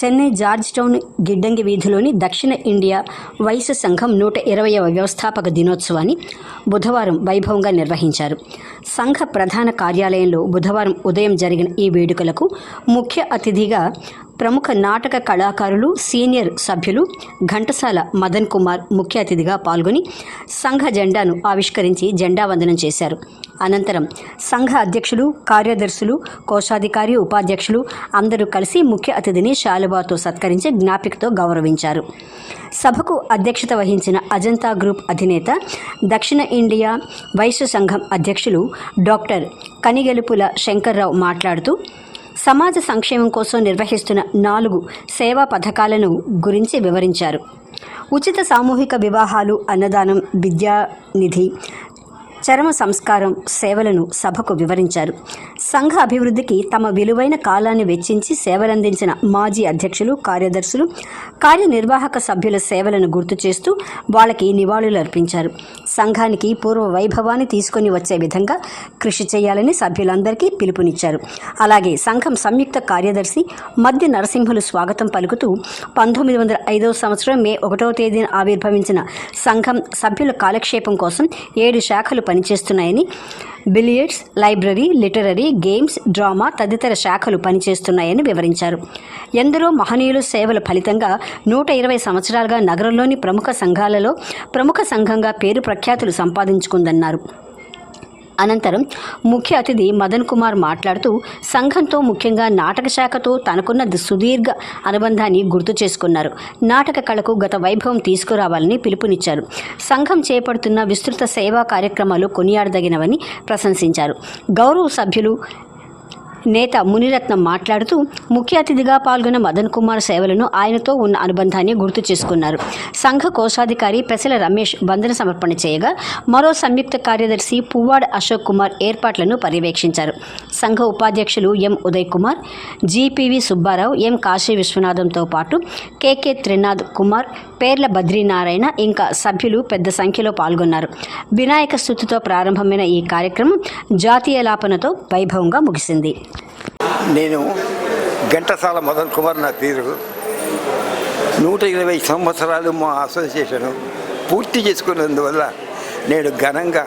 Chennai George town గిడ్డంగి వీధిలోని దక్షిణ India Vysya సంఘం నూట ఇరవయవ వ్యవస్థాపక దినోత్సవాన్ని బుధవారం వైభవంగా నిర్వహించారు. సంఘ ప్రధాన కార్యాలయంలో బుధవారం ఉదయం జరిగిన ఈ వేడుకలకు ముఖ్య అతిథిగా ప్రముఖ నాటక కళాకారులు సీనియర్ సభ్యులు ఘంటసాల మదన్ కుమార్ ముఖ్య అతిథిగా పాల్గొని సంఘ జెండాను ఆవిష్కరించి జెండా వందనం చేశారు. అనంతరం సంఘ అధ్యక్షులు కార్యదర్శులు కోశాధికారి ఉపాధ్యక్షులు అందరూ కలిసి ముఖ్య అతిథిని శాలువాతో సత్కరించి జ్ఞాపికతో గౌరవించారు. సభకు అధ్యక్షత వహించిన అజంతా గ్రూప్ అధినేత దక్షిణ ఇండియా వైశ్య సంఘం అధ్యక్షులు డాక్టర్ కనిగెలుపుల శంకర్రావు మాట్లాడుతూ సమాజ సంక్షేమం కోసం నిర్వహిస్తున్న నాలుగు సేవా పథకాలను గురించి వివరించారు. ఉచిత సామూహిక వివాహాలు అన్నదానం విద్యానిధి చర్మ సంస్కారం సేవలను సభకు వివరించారు. సంఘ అభివృద్ధికి తమ విలువైన కాలాన్ని వెచ్చించి సేవలందించిన మాజీ అధ్యక్షులు కార్యదర్శులు కార్యనిర్వాహక సభ్యుల సేవలను గుర్తు చేస్తూ వాళ్ళకి నివాళులు అర్పించారు. సంఘానికి పూర్వ వైభవాన్ని తీసుకొని వచ్చే విధంగా కృషి చేయాలని సభ్యులందరికీ పిలుపునిచ్చారు. అలాగే సంఘం సంయుక్త కార్యదర్శి మధ్య నరసింహులు స్వాగతం పలుకుతూ పంతొమ్మిది వందల ఐదవ సంవత్సరం మే ఒకటవ తేదీన ఆవిర్భవించిన సంఘం సభ్యుల కాలక్షేపం కోసం ఏడు శాఖలు పనిచేస్తున్నాయని billiards library literary games drama తదితర శాఖలు పనిచేస్తున్నాయని వివరించారు. ఎందరో మహనీయుల సేవల ఫలితంగా నూట ఇరవై సంవత్సరాలుగా నగరంలోని ప్రముఖ సంఘాలలో ప్రముఖ సంఘంగా పేరు ప్రఖ్యాతులు సంపాదించుకుందన్నారు. అనంతరం ముఖ్య అతిథి మదన్ కుమార్ మాట్లాడుతూ సంఘంతో ముఖ్యంగా నాటక శాఖతో తనకున్న సుదీర్ఘ అనుబంధాన్ని గుర్తు చేసుకున్నారు. నాటక కళకు గత వైభవం తీసుకురావాలని పిలుపునిచ్చారు. సంఘం చేపడుతున్న విస్తృత సేవా కార్యక్రమాలు కొనియాడదగినవని ప్రశంసించారు. గౌరవ సభ్యులు నేత మునిరత్నం మాట్లాడుతూ ముఖ్య అతిథిగా పాల్గొన్న మదన్ కుమార్ సేవలను ఆయనతో ఉన్న అనుబంధాన్ని గుర్తు చేసుకున్నారు. సంఘ కోశాధికారి పెసల రమేష్ వందన సమర్పణ చేయగా మరో సంయుక్త కార్యదర్శి పువ్వాడ అశోక్ కుమార్ ఏర్పాట్లను పర్యవేక్షించారు. సంఘ ఉపాధ్యక్షులు ఎం ఉదయ్ కుమార్ జీపీవి సుబ్బారావు ఎం కాశీ విశ్వనాథంతో పాటు కేకే త్రినాథ్ కుమార్ పేర్ల బద్రీనారాయణ ఇంకా సభ్యులు పెద్ద సంఖ్యలో పాల్గొన్నారు. వినాయక స్థుతితో ప్రారంభమైన ఈ కార్యక్రమం జాతీయ లాపనతో వైభవంగా ముగిసింది. నేను ఘంటసాల మదన్ కుమార్ నా పేరు. నూట ఇరవై సంవత్సరాలు మా అసోసియేషన్ పూర్తి చేసుకున్నందువల్ల నేను ఘనంగా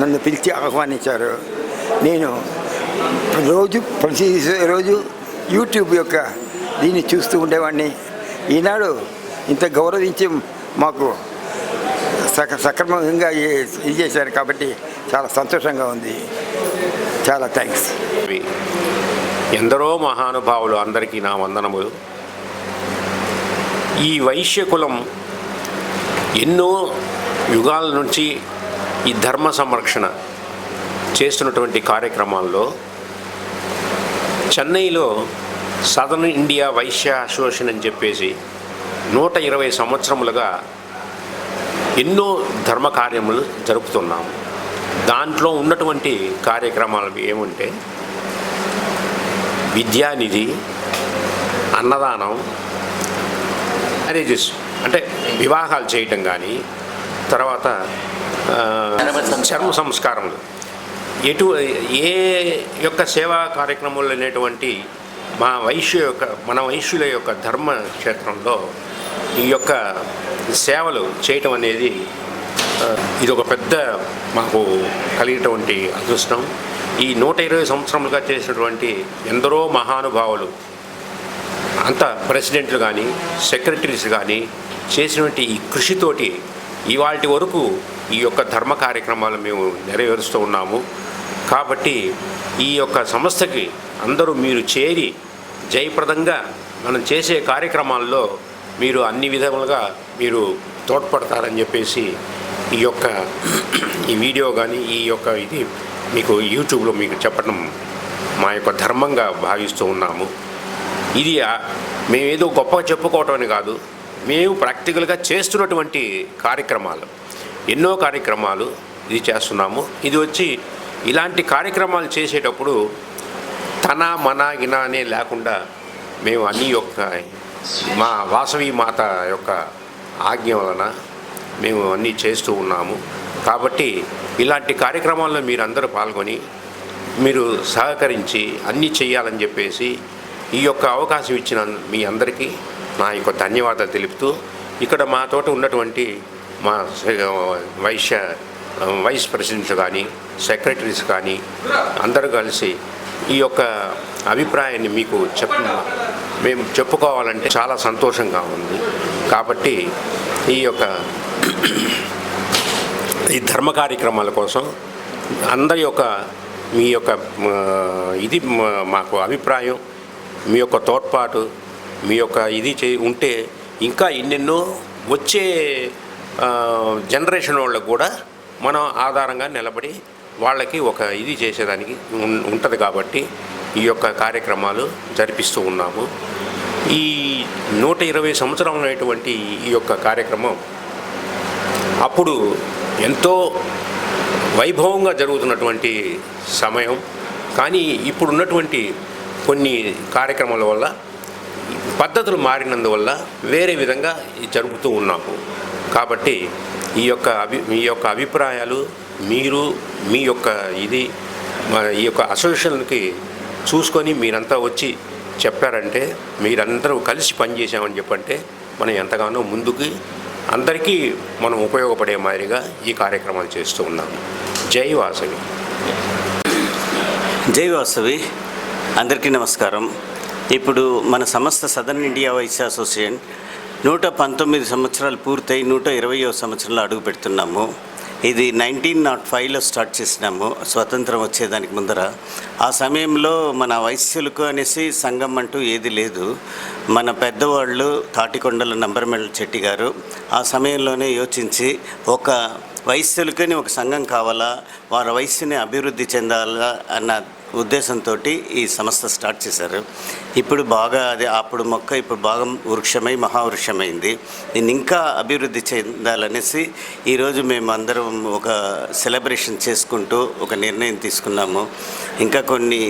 నన్ను పిలిచి ఆహ్వానించారు. నేను రోజు ప్రతి రోజు యూట్యూబ్ యొక్క దీన్ని చూస్తూ ఉండేవాడిని. ఈనాడు ఇంత గౌరవించి మాకు సక సక్రమంగా ఇది చేశారు కాబట్టి చాలా సంతోషంగా ఉంది. చాలా థ్యాంక్స్ ఎందరో మహానుభావులు అందరికీ నా వందనములు. ఈ వైశ్య కులం ఎన్నో యుగాల నుంచి ఈ ధర్మ సంరక్షణ చేస్తున్నటువంటి కార్యక్రమాల్లో చెన్నైలో సదర్న్ ఇండియా వైశ్య అసోసియేషన్ అని చెప్పేసి నూట ఇరవై సంవత్సరములుగా ఎన్నో ధర్మ కార్యములు జరుపుతున్నాము. దాంట్లో ఉన్నటువంటి కార్యక్రమాలు ఏముంటే విద్యానిధి అన్నదానం మ్యారేజెస్ అంటే వివాహాలు చేయటం కానీ తర్వాత చర్మ సంస్కారములు. ఎటు ఏ యొక్క సేవా కార్యక్రమంలో అనేటువంటి మా వైశ్య యొక్క మన వైశ్యుల యొక్క ధర్మ క్షేత్రంలో ఈ యొక్క సేవలు చేయటం అనేది ఇది ఒక పెద్ద మాకు కలిగినటువంటి అదృష్టం. ఈ నూట ఇరవై సంవత్సరములుగా చేసినటువంటి ఎందరో మహానుభావులు అంత ప్రెసిడెంట్లు కానీ సెక్రటరీస్ కానీ చేసినటువంటి ఈ కృషితోటి ఇవాటి వరకు ఈ యొక్క ధర్మ కార్యక్రమాలు మేము నెరవేరుస్తూ ఉన్నాము. కాబట్టి ఈ యొక్క సంస్థకి అందరూ మీరు చేరి జయప్రదంగా మనం చేసే కార్యక్రమాల్లో మీరు అన్ని విధములుగా మీరు తోడ్పడతారని చెప్పేసి ఈ యొక్క ఈ వీడియో కానీ ఈ యొక్క ఇది మీకు యూట్యూబ్లో మీకు చెప్పడం మా యొక్క ధర్మంగా భావిస్తూ ఉన్నాము. ఇది మేమేదో గొప్పగా చెప్పుకోవటం అని కాదు మేము ప్రాక్టికల్గా చేస్తున్నటువంటి కార్యక్రమాలు. ఎన్నో కార్యక్రమాలు ఇది చేస్తున్నాము. ఇది వచ్చి ఇలాంటి కార్యక్రమాలు చేసేటప్పుడు తన మన గిన అనే లేకుండా మేము అన్ని యొక్క మా వాసవి మాత యొక్క ఆజ్ఞ వలన మేము అన్నీ చేస్తూ ఉన్నాము. కాబట్టి ఇలాంటి కార్యక్రమాల్లో మీరు అందరూ పాల్గొని మీరు సహకరించి అన్నీ చేయాలని చెప్పేసి ఈ యొక్క అవకాశం ఇచ్చిన మీ అందరికీ నా యొక్క ధన్యవాదాలు తెలుపుతూ ఇక్కడ మా తోట ఉన్నటువంటి మా వైశ్య వైస్ ప్రెసిడెంట్స్ కానీ సెక్రటరీస్ కానీ అందరూ కలిసి ఈ యొక్క అభిప్రాయాన్ని మీకు చెప్ప మేము చెప్పుకోవాలంటే చాలా సంతోషంగా ఉంది. కాబట్టి ఈ యొక్క ఈ ధర్మ కార్యక్రమాల కోసం అందరి యొక్క మీ యొక్క ఇది మాకు అభిప్రాయం మీ యొక్క తోడ్పాటు మీ యొక్క ఇది చే ఉంటే ఇంకా ఎన్నెన్నో వచ్చే జనరేషన్ వాళ్ళకు కూడా మనం ఆధారంగా నిలబడి వాళ్ళకి ఒక ఇది చేసేదానికి ఉంటుంది కాబట్టి ఈ యొక్క కార్యక్రమాలు జరిపిస్తూ ఉన్నాము. ఈ నూట ఇరవై సంవత్సరమైనటువంటి ఈ యొక్క కార్యక్రమం అప్పుడు ఎంతో వైభవంగా జరుగుతున్నటువంటి సమయం. కానీ ఇప్పుడున్నటువంటి కొన్ని కార్యక్రమాల వల్ల పద్ధతులు మారినందువల్ల వేరే విధంగా జరుగుతూ జరుపుతూ ఉన్నాము. కాబట్టి ఈ యొక్క అభి మీ యొక్క అభిప్రాయాలు మీరు మీ యొక్క ఇది ఈ యొక్క అసోసియేషన్కి చూసుకొని మీరంతా వచ్చి చెప్పారంటే మీరందరూ కలిసి పనిచేసామని చెప్పంటే మనం ఎంతగానో ముందుకి అందరికీ మనం ఉపయోగపడే మాదిరిగా ఈ కార్యక్రమాలు చేస్తూ ఉన్నాము జై వాసవి. జై వాసవి. అందరికీ నమస్కారం. ఇప్పుడు మన సంస్థ సదర్న్ ఇండియా వైస్ అసోసియేషన్ నూట పంతొమ్మిది సంవత్సరాలు పూర్తయి నూట ఇరవయో సంవత్సరంలో అడుగు పెడుతున్నాము. ఇది నైన్టీన్ నాట్ ఫైవ్లో స్టార్ట్ చేసినాము. స్వతంత్రం వచ్చేదానికి ముందర. ఆ సమయంలో మన వైశ్యులకు అనేసి సంఘం అంటూ ఏది లేదు. మన పెద్దవాళ్ళు తాటికొండల నంబర్మెల్ చెట్టి గారు ఆ సమయంలోనే యోచించి ఒక వైశ్యులకని ఒక సంఘం కావాలా? వారి వయస్సుని అభివృద్ధి చెందాలా? అన్న ఉద్దేశంతో ఈ సంస్థ స్టార్ట్ చేశారు. ఇప్పుడు బాగా అది అప్పుడు మొక్క ఇప్పుడు బాగా వృక్షమై మహావృక్షమైంది. దీన్ని ఇంకా అభివృద్ధి చెందాలనేసి ఈరోజు మేము అందరం ఒక సెలబ్రేషన్ చేసుకుంటూ ఒక నిర్ణయం తీసుకున్నాము. ఇంకా కొన్ని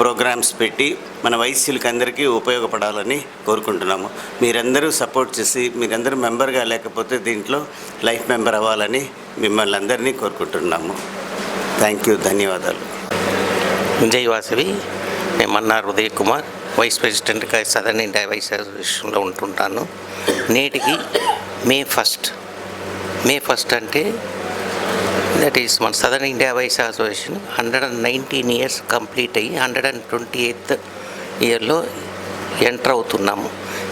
ప్రోగ్రామ్స్ పెట్టి మన వయస్సులకి అందరికీ ఉపయోగపడాలని కోరుకుంటున్నాము. మీరందరూ సపోర్ట్ చేసి మీరందరూ మెంబర్గా లేకపోతే దీంట్లో లైఫ్ మెంబర్ అవ్వాలని మిమ్మల్ని అందరినీ కోరుకుంటున్నాము. థ్యాంక్ యూ ధన్యవాదాలు. విజయవాసవి. వాసవి నేను మన్నార్ కుమార్ వైస్ ప్రెసిడెంట్గా సదర్న్ ఇండియా వైస్ అసోసియేషన్లో ఉంటుంటాను. నేటికి మే ఫస్ట్. మే ఫస్ట్ అంటే దట్ ఈస్ మన southern India Vysya association hundred and nineteen years complete అయ్యి హండ్రెడ్ అండ్ ట్వంటీ ఎయిత్ ఇయర్లో ఎంటర్ అవుతున్నాము.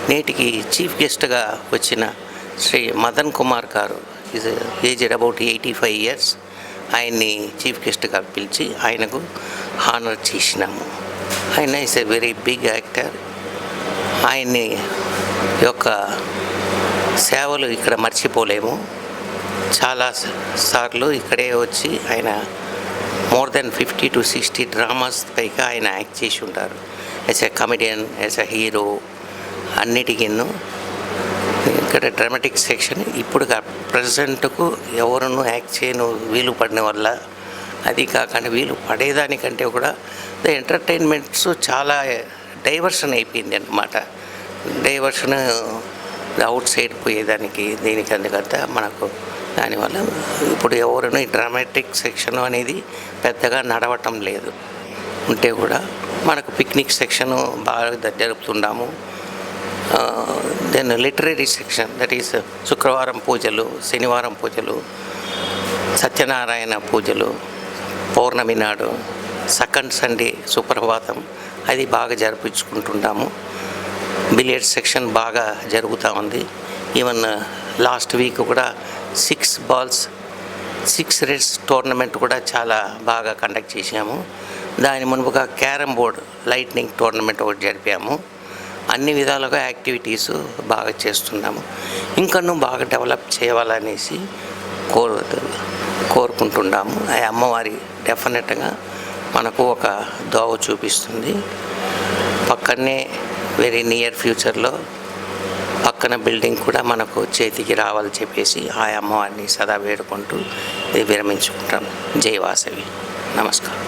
నేటికి చీఫ్ గెస్ట్గా వచ్చిన శ్రీ మదన్ కుమార్ గారు is aged about eighty five years ఆయన్ని చీఫ్ గెస్ట్గా పిలిచి ఆయనకు హానర్ చేసినాము. ఆయన is a very big actor ఆయన్ని యొక్క సేవలు ఇక్కడ మర్చిపోలేము. చాలా సార్లు ఇక్కడే వచ్చి ఆయన more than fifty to sixty dramas పైగా ఆయన యాక్ట్ చేసి ఉంటారు. As a comedian as a hero అన్నిటికిను. ఇక్కడ డ్రామాటిక్ సెక్షన్ ఇప్పుడు ప్రజెంట్కు ఎవరును యాక్ట్ చేయను వీలు పడిన వల్ల అది కాకుండా వీలు పడేదానికంటే కూడా ద ఎంటర్టైన్మెంట్స్ చాలా డైవర్షన్ అయిపోయింది అన్నమాట. డైవర్షన్ అవుట్ సైడ్ పోయేదానికి దీనికి అందుకంతా మనకు దానివల్ల ఇప్పుడు ఎవరును ఈ డ్రామాటిక్ సెక్షన్ అనేది పెద్దగా నడవటం లేదు. ఉంటే కూడా మనకు పిక్నిక్ సెక్షన్ బాగా జరుపుతున్నాము then literary section that is శుక్రవారం పూజలు శనివారం పూజలు సత్యనారాయణ పూజలు పౌర్ణమి నాడు సెకండ్ సండే సుప్రభాతం. అది బాగా జరిపించుకుంటుంటాము. బిలియర్డ్ సెక్షన్ బాగా జరుగుతూ ఉంది. ఈవెన్ లాస్ట్ వీక్ కూడా six balls six reds tournament కూడా చాలా బాగా కండక్ట్ చేసాము దాని మునుపుగా క్యారమ్ బోర్డ్ లైట్నింగ్ టోర్నమెంట్ ఒకటి జరిపాము. అన్ని విధాలుగా యాక్టివిటీస్ బాగా చేస్తున్నాము. ఇంకనూ బాగా డెవలప్ చేయాలనేసి కోరు కోరుకుంటున్నాము. ఆ అమ్మవారి డెఫినెట్గా మనకు ఒక దోవ చూపిస్తుంది. పక్కనే వెరీ నియర్ ఫ్యూచర్లో పక్కన బిల్డింగ్ కూడా మనకు చేతికి రావాలని చెప్పేసి ఆ అమ్మవారిని సదా వేడుకుంటూ ఇది విరమించుకుంటాం. జై వాసవి. నమస్కారం.